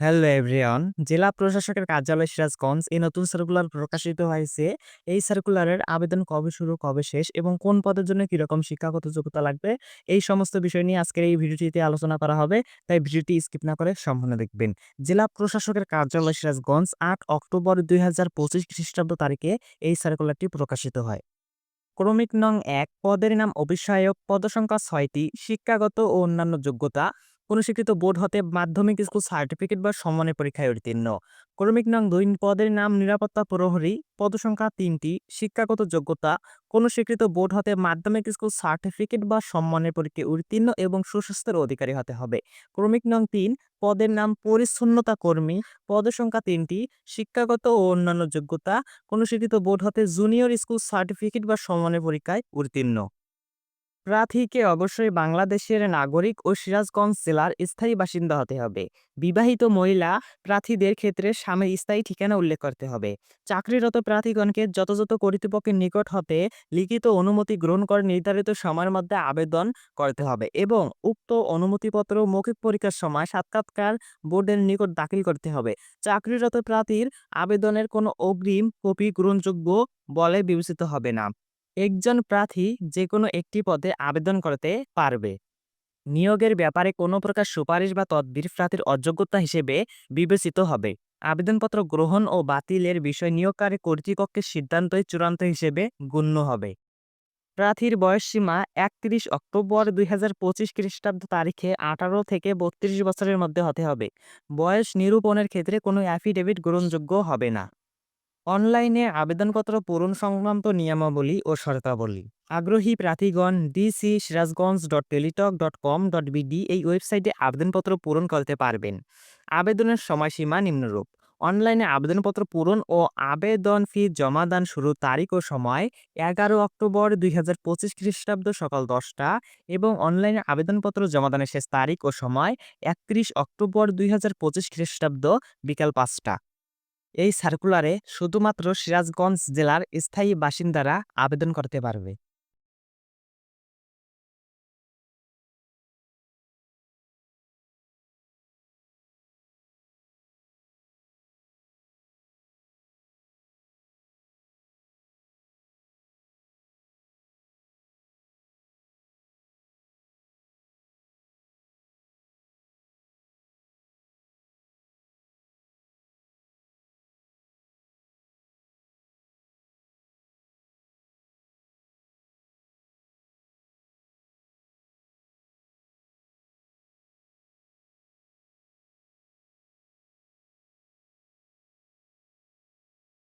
Hello everyone, জেলা প্রশাসকের কার্যালয় সিরাজগঞ্জ এই নতুন সার্কুলার প্রকাশিত হয়েছে। এই সার্কুলারের আবেদন কবে শুরু, কবে শেষ এবং কোন পদের জন্য কীরকম শিক্ষাগত যোগ্যতা লাগবে এই সমস্ত বিষয় নিয়ে আজকের এই ভিডিওটিতে আলোচনা করা হবে। তাই ভিডিওটি স্কিপ না করে সম্পূর্ণ দেখবেন। জেলা প্রশাসকের কার্যালয় সিরাজগঞ্জ আট অক্টোবর দুই হাজার পঁচিশ খ্রিস্টাব্দ তারিখে এই সার্কুলারটি প্রকাশিত হয়। ক্রমিক নং এক, পদের নাম অবিষয়ক পদসংখ্যা ছয়টি, শিক্ষাগত ও অন্যান্য যোগ্যতা কোনো স্বীকৃত বোর্ড হতে মাধ্যমিক স্কুল সার্টিফিকেট বা সম্মানের পরীক্ষায় উত্তীর্ণ। ক্রমিক নং দুই পদের নাম নিরাপত্তা প্রহরী। পদসংখ্যা তিনটি। শিক্ষাগত যোগ্যতা। কোনো স্বীকৃত বোর্ড হতে মাধ্যমিক স্কুল সার্টিফিকেট বা সম্মানের পরীক্ষায় উত্তীর্ণ এবং সুস্বাস্থ্যের অধিকারী হতে হবে। ক্রমিক নং তিন পদের নাম পরিচ্ছন্নতা কর্মী। পদসংখ্যা তিনটি। শিক্ষাগত ও অন্যান্য যোগ্যতা। কোনো স্বীকৃত বোর্ড হতে জুনিয়র স্কুল সার্টিফিকেট বা সম্মানের পরীক্ষায় উত্তীর্ণ। প্রার্থীকে অবশ্যই বাংলাদেশের নাগরিক ও সিরাজগঞ্জ জেলার স্থায়ী বাসিন্দা হতে হবে। বিবাহিত মহিলা প্রার্থীদের ক্ষেত্রে স্বামীর স্থায়ী ঠিকানা উল্লেখ করতে হবে। চাকরিরত প্রার্থীগণকে যথাযথ কর্তৃপক্ষের নিকট হতে লিখিত অনুমতি গ্রহণ করে নির্ধারিত সময়ের মধ্যে আবেদন করতে হবে এবং উক্ত অনুমতিপত্র মৌখিক পরীক্ষার সময় সাক্ষাৎকার বোর্ডের নিকট দাখিল করতে হবে। চাকরিরত প্রার্থীর আবেদনের কোনো অগ্রিম কপি গ্রহণযোগ্য বলে বিবেচিত হবে না। একজন প্রার্থী যে কোনো একটি পদে আবেদন করতে পারবে। নিয়োগের ব্যাপারে কোনো প্রকার সুপারিশ বা তদবির প্রার্থীর অযোগ্যতা হিসেবে বিবেচিত হবে। আবেদনপত্র গ্রহণ ও বাতিলের বিষয় নিয়োগকারী কর্তৃপক্ষের সিদ্ধান্তই চূড়ান্ত হিসেবে গণ্য হবে। প্রার্থীর বয়সসীমা একত্রিশ অক্টোবর দুই হাজার পঁচিশ খ্রিস্টাব্দ তারিখে আঠারো থেকে বত্রিশ বছরের মধ্যে হতে হবে। বয়স নিরূপণের ক্ষেত্রে কোনো অ্যাফিডেভিট গ্রহণযোগ্য হবে না। অনলাইনে আবেদনপত্র পূরণ সংক্রান্ত নিয়মাবলী ও শর্তাবলী। আগ্রহী প্রার্থীগণ DC Sirajganj dot Teletalk dot com dot BD এই ওয়েবসাইটে আবেদনপত্র পূরণ করতে পারবেন। আবেদনের সময়সীমা নিম্নরূপ। অনলাইনে আবেদনপত্র পূরণ ও আবেদন ফি জমাদান শুরুর তারিখ ও সময় এগারো অক্টোবর দুই হাজার পঁচিশ খ্রিস্টাব্দ সকাল দশটা এবং অনলাইনে আবেদনপত্র জমাদানের শেষ তারিখ ও সময় একত্রিশ অক্টোবর দুই হাজার পঁচিশ খ্রিস্টাব্দ বিকাল পাঁচটা। এই সার্কুলারে শুধুমাত্র সিরাজগঞ্জ জেলার স্থায়ী বাসিন্দারা আবেদন করতে পারবে।